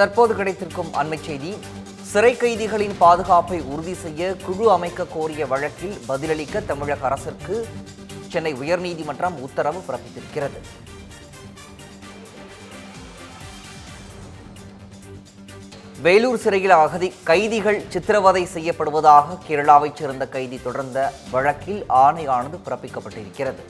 தற்போது கிடைத்திருக்கும் அண்மை செய்தி. சிறை கைதிகளின் பாதுகாப்பை உறுதி செய்ய குழு அமைக்க கோரிய வழக்கில் பதிலளிக்க தமிழக அரசிற்கு சென்னை உயர்நீதிமன்றம் உத்தரவு பிறப்பித்திருக்கிறது. வேலூர் சிறையில் அகதி கைதிகள் சித்திரவதை செய்யப்படுவதாக கேரளாவைச் சேர்ந்த கைதி தொடர்ந்த வழக்கில் ஆணையானது பிறப்பிக்கப்பட்டிருக்கிறது.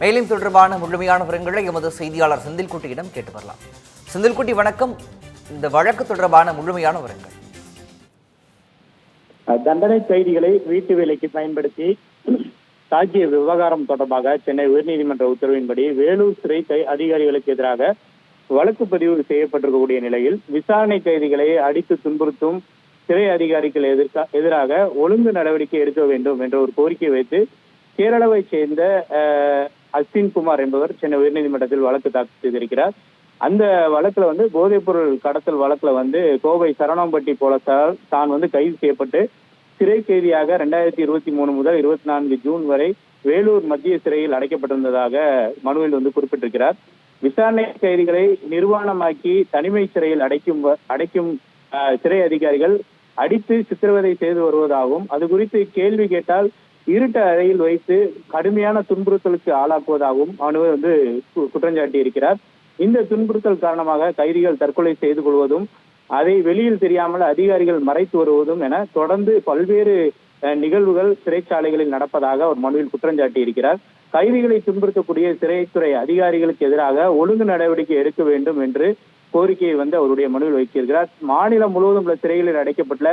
மேலும் தொடர்பான முழுமையான விவரங்களை எமது செய்தியாளர் செந்தில்குட்டியிடம் கேட்டு வரலாம். செந்தில்குட்டி வணக்கம். இந்த வழக்கு தொடர்பான முழுமையான விவரங்கள். தண்டனை கைதிகளை வீட்டு வேலைக்கு பயன்படுத்தி தாக்கிய விவகாரம் தொடர்பாக சென்னை உயர்நீதிமன்ற உத்தரவின்படி வேலூர் சிறை கை அதிகாரிகளுக்கு எதிராக வழக்கு பதிவு செய்யப்பட்டிருக்கக்கூடிய நிலையில் விசாரணை கைதிகளை அடித்து துன்புறுத்தும் சிறை அதிகாரிகள் எதிர்க்க எதிராக ஒழுங்கு நடவடிக்கை எடுக்க வேண்டும் என்ற ஒரு கோரிக்கை வைத்து கேரளாவை சேர்ந்த அஹ், அஸ்வின் குமார் என்பவர் சென்னை உயர்நீதிமன்றத்தில் வழக்கு தாக்கல் செய்திருக்கிறார். அந்த வழக்குல வந்து போதைப்பொருள் கடத்தல் வழக்குல வந்து கோவை சரணம்பட்டி போலீசாரால் தான் வந்து கைது செய்யப்பட்டு சிறை கைதியாக ரெண்டாயிரத்தி இருபத்தி மூணு முதல் இருபத்தி நான்கு ஜூன் வரை வேலூர் மத்திய சிறையில் அடைக்கப்பட்டிருந்ததாக மனுவில் வந்து குறிப்பிட்டிருக்கிறார். விசாரணை கைதிகளை நிர்வாணமாக்கி தனிமை சிறையில் அடைக்கும் அடைக்கும் சிறை அதிகாரிகள் அடித்து சித்திரவதை செய்து வருவதாகவும் அது குறித்து கேள்வி கேட்டால் இருட்ட அறையில் வைத்து கடுமையான துன்புறுத்தலுக்கு ஆளாக்குவதாகவும் மனுவை வந்து கு- குற்றஞ்சாட்டி இருக்கிறார் இந்த துன்புறுத்தல் காரணமாக கைதிகள் தற்கொலை செய்து கொள்வதும் அதை வெளியில் தெரியாமல் அதிகாரிகள் மறைத்து வருவதும் என தொடர்ந்து பல்வேறு நிகழ்வுகள் சிறைச்சாலைகளில் நடப்பதாக அவர் மனுவில் குற்றஞ்சாட்டி இருக்கிறார் கைதிகளை துன்புறுத்தக்கூடிய சிறைத்துறை அதிகாரிகளுக்கு எதிராக ஒழுங்கு நடவடிக்கை எடுக்க வேண்டும் என்று கோரிக்கையை வந்து அவருடைய மனுவில் வைத்திருக்கிறார். மாநிலம் முழுவதும் உள்ள சிறைகளில் அடைக்கப்பட்டுள்ள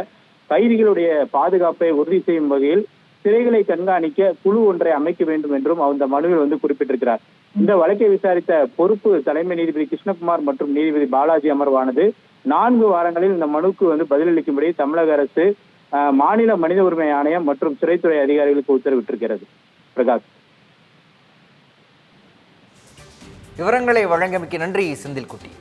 கைதிகளுடைய பாதுகாப்பை உறுதி செய்யும் வகையில் சிறைகளை கண்காணிக்க குழு ஒன்றை அமைக்க வேண்டும் என்றும் அந்த மனுவில் வந்து குறிப்பிட்டிருக்கிறார். இந்த வழக்கை விசாரித்த பொறுப்பு தலைமை நீதிபதி கிருஷ்ணகுமார் மற்றும் நீதிபதி பாலாஜி அமர்வானது நான்கு வாரங்களில் இந்த மனுக்கு வந்து பதிலளிக்கும்படி தமிழக அரசு மாநில மனித உரிமை ஆணையம் மற்றும் சிறைத்துறை அதிகாரிகளுக்கு உத்தரவிட்டிருக்கிறது. பிரகாஷ். விவரங்களை வழங்கமைக்கு நன்றி செந்தில்குட்டி.